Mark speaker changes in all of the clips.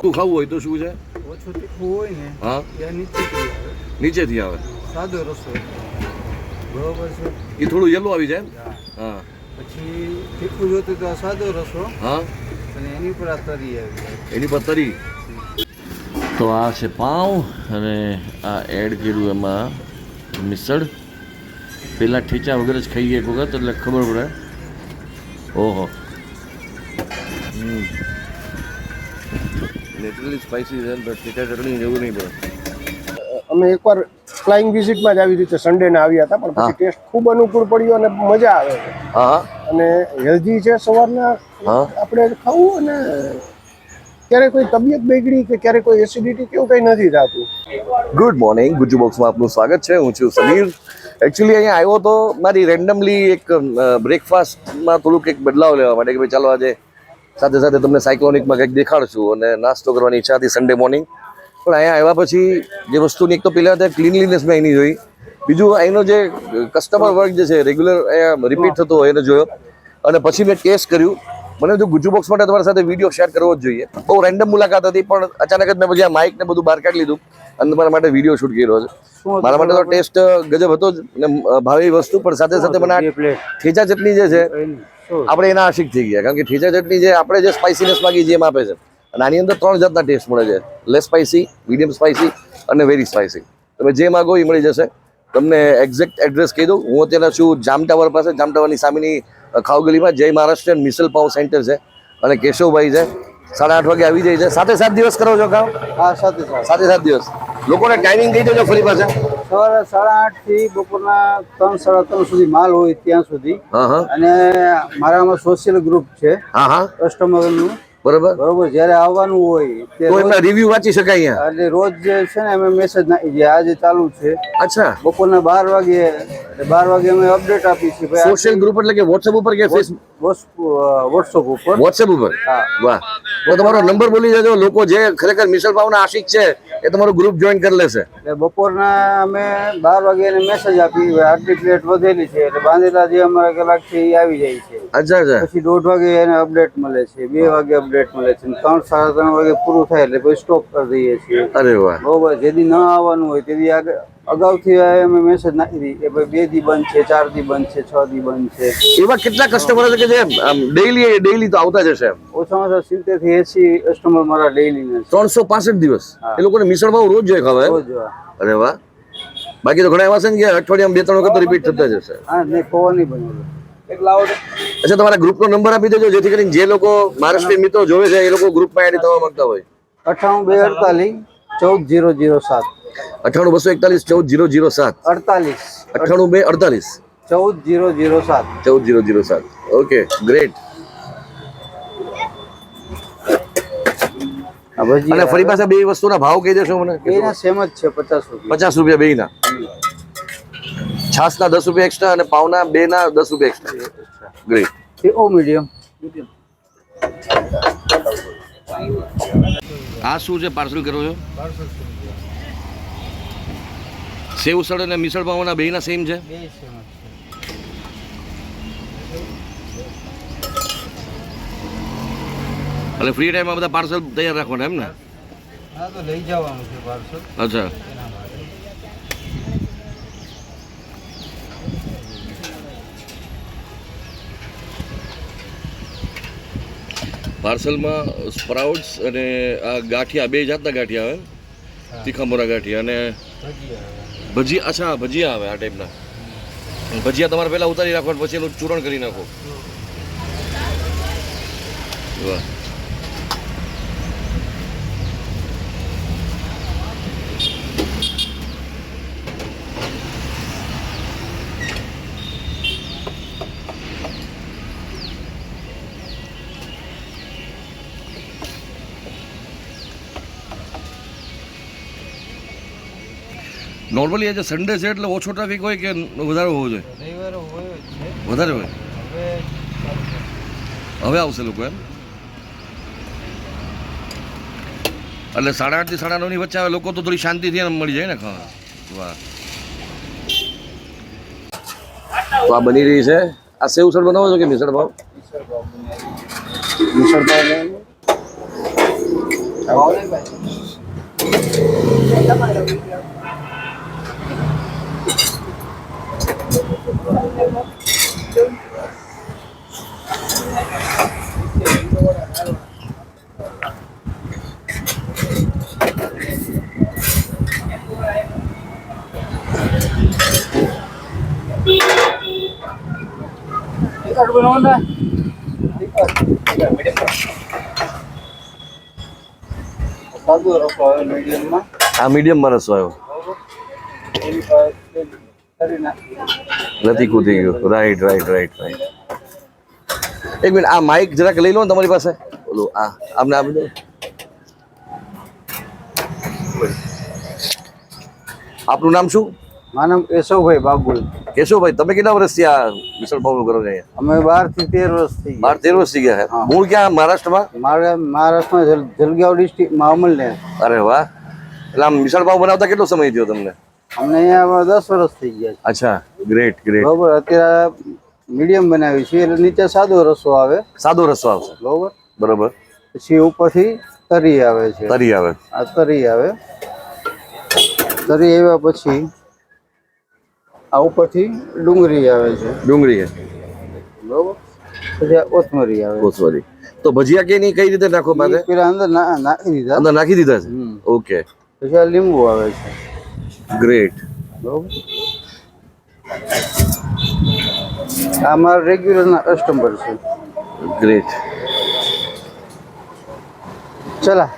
Speaker 1: શું ખાવું હોય તો શું છે?
Speaker 2: ઓછું તીખું હોય ને
Speaker 1: હા?
Speaker 2: નીચેથી
Speaker 1: નીચેથી આવે.
Speaker 2: સાદો રસો. બરોબર છે?
Speaker 1: એ થોડું યલો આવી જાય
Speaker 2: હા. પછી તીખું જોતું તો સાદો રસો.
Speaker 1: હા?
Speaker 2: અને એની ઉપર આ તરી આવી જાય.
Speaker 1: એની પર તરી? તો આ છે પાઉં અને આ એડ કર્યું એમાં મિસળ. પેલા ઠીચા વગર જ ખાઈએ એક વખત એટલે ખબર પડે. ઓહો. નેચરલી સ્પાઇસી છે બટ ઠીચા ચટણી જેવું નહીં પડે.
Speaker 3: અમે એકવાર ફ્લાઇંગ વિઝિટમાં જ આવી રીતે સન્ડેના આવ્યા હતા પણ પછી ટેસ્ટ ખૂબ અનુકૂળ પડ્યો અને મજા આવે. છે અને હેલ્ધી છે સવારના
Speaker 1: હા.
Speaker 3: આપણે ખાવું અને ક્યારે કોઈ તબિયત બગડી કે ક્યારે કોઈ એસિડિટી કેવું કંઈ નથી થતું?
Speaker 1: ગુડ મોર્નિંગ ગુજુ બોક્સમાં આપનું સ્વાગત છે. હું છું સમીર. એકચ્યુઅલી અહીંયા આવ્યો તો મારી રેન્ડમલી એક બ્રેકફાસ્ટમાં થોડુંક એક બદલાવ લેવા માટે કે ભાઈ ચાલો આજે સાથે સાથે તમને સાયક્લોનિકમાં કંઈક દેખાડશું અને નાસ્તો કરવાની ઈચ્છા હતી સન્ડે મોર્નિંગ પણ અહીંયા આવ્યા પછી જે વસ્તુની એક તો પહેલાં ત્યાં ક્લીનલીનેસ મેં અહીંની જોઈ. બીજું અહીંનો જે કસ્ટમર વર્ક જે છે રેગ્યુલર અહીંયા રિપીટ થતો હોય એને જોયો. અને પછી મેં ટેસ્ટ કર્યું. મને જો ગુજુ બોક્સ માટે તમારી સાથે વીડિયો શેર કરવો જ જોઈએ. બહુ રેન્ડમ મુલાકાત હતી પણ અચાનક જ મેં પછી આ માઇક ને બધું બહાર કાઢી લીધું અને તમારા માટે વીડિયો શૂટ કર્યો છે. મારા માટે તો ટેસ્ટ ગજબ હતો જ ને ભાવી વસ્તુ પણ સાથે સાથે મને ઠેચા ચટણી જે છે આપણે એના આશિક થઈ ગયા. કારણ કે ઠેચા ચટણી જે આપણે જે સ્પાઇસીનેસ માગી જેમ આપે છે. અને આની અંદર ત્રણ જાતના ટેસ્ટ મળે છે. લેસ સ્પાઇસી મીડિયમ સ્પાઇસી અને વેરી સ્પાઇસી તમે જે માગો એ મળી જશે. તમને એક્ઝેક્ટ એડ્રેસ કહી દઉં. હું અત્યારે છું જામ ટાવર પાસે જામ ટાવરની સામેની ખાવગલીમાં જય મહારાષ્ટ્રીયન મિસલ પાવ સેન્ટર છે અને કેશવભાઈ છે. સાડા આઠ વાગે આવી જાય છે. સાથે સાત દિવસ કરો છો કામ?
Speaker 2: હા સાથે સાથે
Speaker 1: સાત દિવસ. લોકોને ટાઈમિંગ કહી દેજો ફરી પાસે
Speaker 2: સવારે સાડા આઠથી બપોરના ત્રણ સાડા ત્રણ સુધી માલ હોય ત્યાં સુધી. અને મારામાં સોશિયલ ગ્રુપ છે.
Speaker 1: હા હા.
Speaker 2: કસ્ટમરનું
Speaker 1: બરોબર?
Speaker 2: બરોબર જ્યારે આવવાનું હોય તે
Speaker 1: એમના રિવ્યુ વાંચી શકાય અહીંયા?
Speaker 2: એટલે રોજ જે છે ને અમે મેસેજ નાખી દઈએ આજે ચાલુ છે.
Speaker 1: અચ્છા.
Speaker 2: બપોરના બાર વાગે એટલે બાર વાગે અમે અપડેટ આપી છે ભાઈ.
Speaker 1: સોશિયલ ગ્રુપ એટલે કે વોટ્સએપ ઉપર કે ફેસ
Speaker 2: વોટ્સઅપ ઉપર.
Speaker 1: વોટ્સએપ ઉપર?
Speaker 2: હા.
Speaker 1: વાહ. તો તમારો નંબર બોલી જજો. લોકો જે ખરેખર મિસલ પાવના આશિક છે એ તમારું ગ્રુપ જોઈન કરી લેશે.
Speaker 2: એટલે બપોરના અમે બાર વાગે એને મેસેજ આપી આટલી પ્લેટ વધેલી છે એટલે બાંધેલા જે અમારા કલાક છે એ આવી જાય છે.
Speaker 1: અચ્છા અચ્છા.
Speaker 2: પછી દોઢ વાગે એને અપડેટ મળે છે બે વાગે અપડેટ મળે છે ત્રણ સાડા ત્રણ વાગે પૂરું થાય એટલે પછી સ્ટોપ કરી દઈએ છીએ.
Speaker 1: અરે વાહ.
Speaker 2: બરોબર જેથી ન આવવાનું હોય તેથી આગળ અગાઉથી અમે મેસેજ નાખી દીધી કે ભાઈ બે દી બંધ છે ચાર દી બંધ છે છ દી બંધ છે.
Speaker 1: એવા કેટલા કસ્ટમર છે કે જે ડેઈલી ડેઈલી તો આવતા જ હશે
Speaker 2: ઓછામાં ઓછા સિત્તેરથી એસી કસ્ટમર મારા ડેઈલી
Speaker 1: ત્રણસો પાસઠ દિવસ. એ લોકોને મિશ્રણ ભાવ રોજ જોઈએ.
Speaker 2: આ.
Speaker 1: અરે વાહ. બાકી તો ઘણા એવા છે ને કે અઠવાડિયામાં બે ત્રણ વખત રિપીટ થતા જશે
Speaker 2: હા નહીં ખોવા નહીં બનેલો એટલા
Speaker 1: અચ્છા તમારા ગ્રુપનો નંબર આપી દેજો જેથી કરીને જે લોકો મહારાષ્ટ્રીય મિત્રો જોવે છે એ લોકો ગ્રુપમાં એડ થવા માંગતા હોય.
Speaker 2: અઠાણું બે અડતાલીસ ચૌદ જીરો જીરો સાત.
Speaker 1: અઠાણું બસો એકતાલીસ ચૌદ જીરો જીરો સાત.
Speaker 2: અડતાલીસ.
Speaker 1: અઠાણું બે અડતાલીસ.
Speaker 2: ચૌદ જીરો જીરો સાત.
Speaker 1: ચૌદ જીરો જીરો સાત. Okay great. અને ફરી પાછા બે વસ્તુના ભાવ કહી દેશો મને.
Speaker 2: બેના સેમ જ છે પચાસ રૂપિયા.
Speaker 1: પચાસ રૂપિયા બેના છાસના દસ રૂપિયા એક્સ્ટ્રા અને પાવના બે ના દસ રૂપિયા એક્સ્ટ્રા ગ્રેટ.
Speaker 2: ઓ મીડિયમ.
Speaker 1: આ શું છે? પાર્સલ કરો છો? સેવ ઉસળ અને મિસળ પાવના બેના સેમ છે? એટલે ફ્રી ટાઈમમાં બધા પાર્સલ તૈયાર રાખવાના એમ ને?
Speaker 2: હા તો લઈ જવાનું છે પાર્સલ
Speaker 1: અચ્છા. પાર્સલમાં સ્પ્રાઉટ્સ અને આ ગાંઠિયા બે જાતના ગાંઠિયા આવે. તીખા મોરા ગાંઠિયા અને
Speaker 2: ભજીયા
Speaker 1: અચ્છા ભજીયા આવે આ ટાઈપના. ભજીયા તમારે પહેલાં ઉતારી રાખો પછી એનું ચૂરણ કરી નાખો. વાહ. નોર્મલી આજે સન્ડે છે એટલે ઓછો ટ્રાફિક હોય કે વધારે હોવો જોઈએ? વધારે હોય?
Speaker 2: હવે
Speaker 1: આવશે લોકો એમ? એટલે સાડા આઠથી સાડા નવની વચ્ચે આવે લોકો તો થોડી શાંતિથી એમ મળી જાય ને ખાવા. વાહ. તો આ બની રહી છે. આ સેવ ઉસળ બનાવો છો કે મિસળ ભાવ?
Speaker 3: મિસળ પાવ
Speaker 2: આવે મીડિયમમાં
Speaker 1: રસો આવ્યો. નથી કૂદી ગયું. રાઈટ રાઈટ રાઈટ રાઈટ એક મિનિટ આ માઇક જરાક લઈ લો ને તમારી પાસે. ઓલું આ આપને આપનું નામ શું?
Speaker 2: મારું નામ કેશવભાઈ બાગુલ.
Speaker 1: કેશવભાઈ તમે કેટલા વર્ષથી આ મિસળ પાવનું કરો છો
Speaker 2: અમે બારથી તેર વર્ષ થઈ
Speaker 1: બાર તેર વર્ષથી ગયા
Speaker 2: હા.
Speaker 1: મૂળ ક્યાં મહારાષ્ટ્રમાં?
Speaker 2: મારે મહારાષ્ટ્રમાં જલગાંવ ડિસ્ટ્રિક્ટ ડિસ્ટ્રિક્ટમાં અમલને
Speaker 1: અરે વાહ. એટલે આમ મિસળ પાવ બનાવતા કેટલો સમય થયો તમને?
Speaker 2: અમને અહીંયા દસ વર્ષ થઈ ગયા
Speaker 1: અચ્છા ગ્રેટ ગ્રેટ
Speaker 2: બરોબર અત્યારે મીડિયમ બનાવી છે. એટલે નીચે સાદો રસો આવે.
Speaker 1: સાદો રસો આવશે.
Speaker 2: બરોબર.
Speaker 1: બરોબર.
Speaker 2: પછી ઉપરથી તરી આવે છે.
Speaker 1: તરી આવે.
Speaker 2: આ તરી આવે. તરી આવ્યા પછી આ ઉપરથી ડુંગળી આવે છે.
Speaker 1: ડુંગળી
Speaker 2: બરોબર? પછી આ કોથમરી આવે
Speaker 1: કોથમરી. તો ભજીયા કે નહીં કઈ રીતે નાખો પાસે
Speaker 2: પેલા અંદર નાખી દીધા.
Speaker 1: અંદર નાખી દીધા છે? ઓકે.
Speaker 2: પછી આ લીંબુ આવે છે.
Speaker 1: ગ્રેટ.
Speaker 2: બરોબર? આ મારા રેગ્યુલરના કસ્ટમર છે.
Speaker 1: ગ્રેટ.
Speaker 2: ચલા.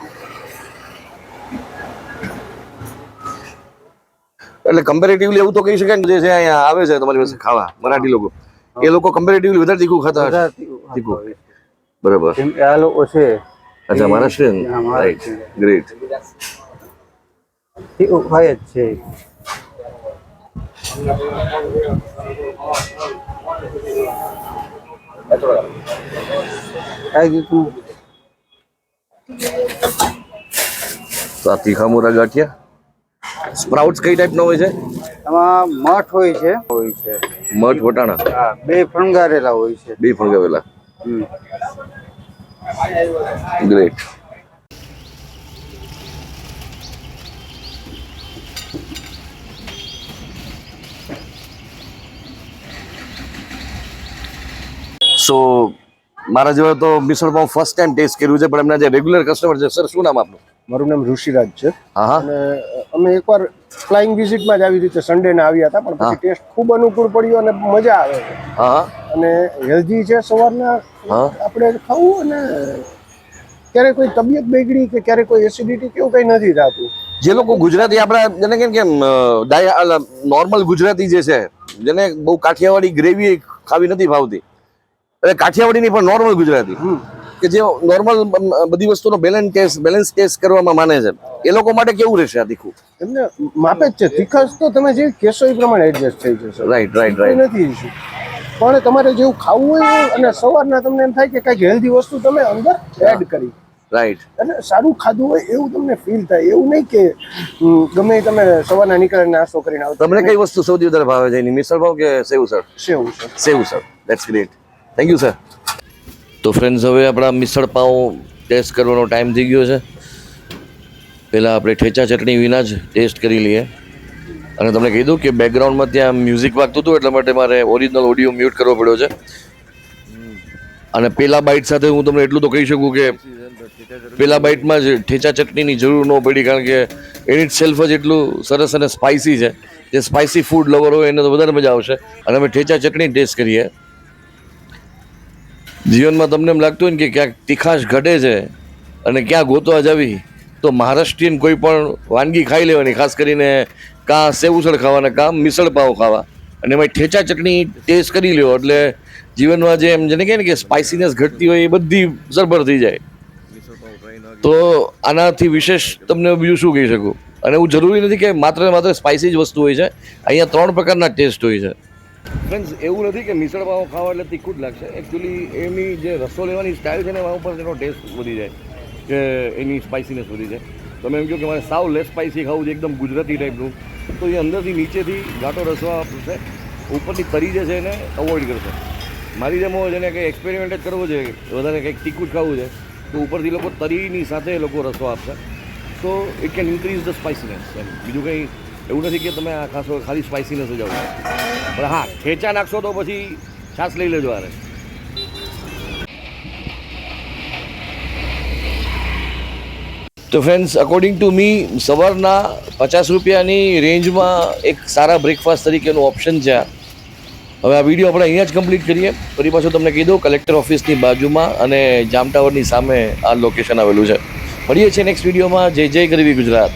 Speaker 1: એટલે કમ્પેરેટિવલી એવું તો કહી શકાય ને જે છે અહીંયા આવે છે તમારી પાસે ખાવા મરાઠી લોકો. એ લોકો કમ્પેરેટિવલી વધારે તીખું ખાતા હશે. તીખું બરાબર.
Speaker 2: આ લોકો છે
Speaker 1: અચ્છા મહારાષ્ટ્રીયન રાઈટ ગ્રેટ
Speaker 2: તીખું ખાય જ છે.
Speaker 1: તો. આ તીખા મોરા ગાંઠિયા? સ્પ્રાઉટ્સ કઈ ટાઈપનો હોય છે?
Speaker 2: આમાં મઠ હોય છે. હોય છે.
Speaker 1: મઠ વટાણા?
Speaker 2: હા બે ફણગારેલા હોય છે.
Speaker 1: બે ફણગાવેલા ગ્રેટ સો મારા જેવા તો misal pav first time taste કર્યું છે પણ એમના જે રેગ્યુલર કસ્ટમર છે સર શું નામ આપનું?
Speaker 3: મારું નામ ઋષિરાજ છે.
Speaker 1: હા હા.
Speaker 3: અને અમે એકવાર ફ્લાઇંગ વિઝિટમાં જ આવી રીતે સન્ડેને આવ્યા હતા પણ પછી ટેસ્ટ ખૂબ અનુકૂળ પડ્યો અને મજા આવે છે. અને હેલ્ધી છે સવારના આપણે ખાવું અને ક્યારે કોઈ તબિયત બગડી કે ક્યારે કોઈ એસિડિટી કે એવું કંઈ નથી થતું.
Speaker 1: જે લોકો ગુજરાતી આપણા જેને કેમ કેમ ડાયા નોર્મલ ગુજરાતી જે છે જેને બહુ કાઠિયાવાડી ગ્રેવી ખાવી નથી ભાવતી એટલે કાઠિયાવાડી નહીં પણ નોર્મલ ગુજરાતી. કે જે નોર્મલ બધી વસ્તુનો બેલેન્સ કેસ બેલેન્સ કેસ કરવામાં માને છે. એ લોકો માટે કેવું રહેશે આ તીખું?
Speaker 3: એમને માપે જ છે. તીખાશ તો તમે જે કેસો એ પ્રમાણે એડજસ્ટ થઈ જશે.
Speaker 1: રાઈટ રાઈટ રાઈટ
Speaker 3: નથી ઇશ્યુ પણ તમારે જેવું ખાવું હોય અને સવારના તમને એમ થાય કે કંઈક હેલ્ધી વસ્તુ તમે અંદર એડ કરી.
Speaker 1: રાઈટ
Speaker 3: અને સારું ખાધું હોય એવું તમને ફીલ થાય. એવું નહીં કે ગમે તમે સવારના નીકળે નાસ્તો કરીને આવો
Speaker 1: તમને કઈ વસ્તુ સૌથી વધારે ભાવે છે? એની મિસળ ભાવ કે sev sir?
Speaker 3: Sev sir.
Speaker 1: Sev sir. That's great thank you sir તો ફ્રેન્ડ્સ હવે આપણા મિસળ પાઉં ટેસ્ટ કરવાનો ટાઈમ થઈ ગયો છે. પહેલાં આપણે ઠેચા ચટણી વિના જ ટેસ્ટ કરી લઈએ. અને તમને દઉં કે બેકગ્રાઉન્ડમાં ત્યાં મ્યુઝિક વાગતું હતું, એટલા માટે મારે ઓરિજિનલ ઓડિયો મ્યુટ કરવો પડ્યો છે. અને પેલા બાઇટ સાથે હું તમને એટલું તો કહી શકું કે પેલા બાઇટમાં જ ઠેચા ચટણીની જરૂર ન પડી, કારણ કે એની સેલ્ફ જ એટલું સરસ અને સ્પાઇસી છે. જે સ્પાઇસી ફૂડ લવર હોય, એને તો વધારે મજા આવશે. અને અમે ઠેચા ચટણી ટેસ્ટ કરીએ. જીવનમાં તમને એમ લાગતું હોય ને કે ક્યાંક તીખાશ ઘટે છે અને ક્યાં ગોતવા જવી, તો મહારાષ્ટ્રીયન કોઈ પણ વાનગી ખાઈ લેવાની, ખાસ કરીને કાં સેવસળ ખાવાના, કાં મિસળ પાવ ખાવા. અને એમાં ઠેચા ચટણી ટેસ્ટ કરી લ્યો, એટલે જીવનમાં જે એમ જેને કહે ને કે સ્પાઇસીનેસ ઘટતી હોય એ બધી સરભર થઈ જાય. તો આનાથી વિશેષ તમને બીજું શું કહી શકું? અને એવું જરૂરી નથી કે માત્ર માત્ર સ્પાઇસી જ વસ્તુ હોય છે. અહીંયા ત્રણ પ્રકારના ટેસ્ટ હોય છે. ફ્રેન્ડ્સ એવું નથી કે મિસળ પાઉં ખાવા એટલે તીખું જ લાગશે. એકચ્યુઅલી એની જે રસો લેવાની સ્ટાઇલ છે ને એના ઉપર એનો ટેસ્ટ વધી જાય. કે એની સ્પાઇસીનેસ વધી જાય. તમે એમ કહો કે મારે સાવ લેસ સ્પાઇસી ખાવું છે, એકદમ ગુજરાતી ટાઈપનું તો એ અંદરથી નીચેથી ઘાટો રસો આપશે. ઉપરની તરી જે છે એને અવોઇડ કરશે. મારી જેમ હોય જેને કંઈ એક્સપેરિમેન્ટ જ કરવો છે, વધારે કંઈક તીખું જ ખાવું છે, તો ઉપરથી લોકો તરીની સાથે એ લોકો રસો આપશે. તો it can increase the spiciness એમ. બીજું કંઈ એવું નથી કે તમે આ ખાસો ખાલી સ્પાઇસીનેસ જ આવશે પણ હા, ખેંચા નાખશો તો પછી છાશ લઈ લેજો આરે તો ફ્રેન્ડ્સ અકોર્ડિંગ ટુ મી સવારના પચાસ રૂપિયાની રેન્જમાં એક સારા બ્રેકફાસ્ટ તરીકેનું ઓપ્શન છે હવે આ વીડિયો આપણે અહીંયા જ કમ્પ્લીટ કરીએ. ફરી પાછું તમને કહી દઉં કલેક્ટર ઓફિસની બાજુમાં અને જામ ટાવરની સામે આ લોકેશન આવેલું છે. મળીએ છીએ નેક્સ્ટ વિડીયોમાં જય જય ગરીબી ગુજરાત.